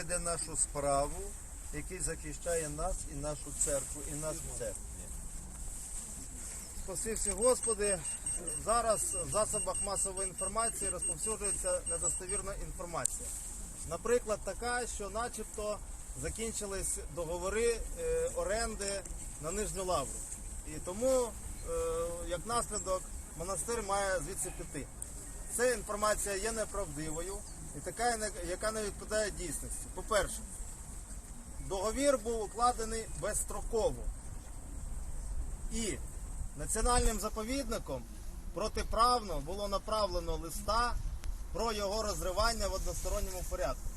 веде нашу справу, який захищає нас і нашу церкву, і нас в церкві. Спасився Господи, зараз в засобах масової інформації розповсюджується недостовірна інформація. Наприклад, така, що начебто закінчились договори е, оренди на Нижню Лавру. І тому, е, як наслідок, монастир має звідси піти. Ця інформація є неправдивою і така, яка не відповідає дійсності. По-перше, договір був укладений безстроково. І національним заповідником протиправно було направлено листа про його розривання в односторонньому порядку.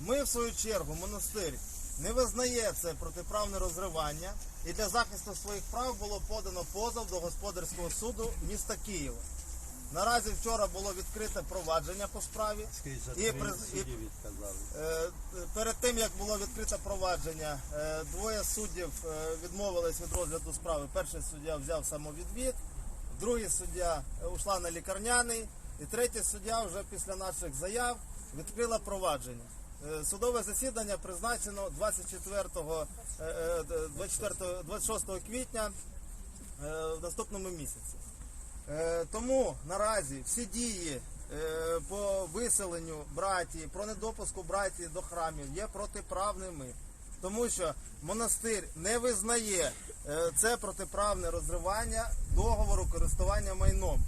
Ми, в свою чергу, монастир не визнає це протиправне розривання, і для захисту своїх прав було подано позов до господарського суду міста Києва. Наразі вчора було відкрите провадження по справі. І і- Е, Перед тим як було відкрите провадження, е, двоє суддів е, відмовились від розгляду справи. Перший суддя взяв самовідвід, другий суддя ушла на лікарняний, і третій суддя вже після наших заяв відкрила провадження. Судове засідання призначено 24, е, е, 24 26 квітня в наступному місяці. Е, Тому наразі всі дії е, по виселенню братії, про недопуску братії до храмів є протиправними, тому що монастир не визнає е, це протиправне розривання договору користування майном.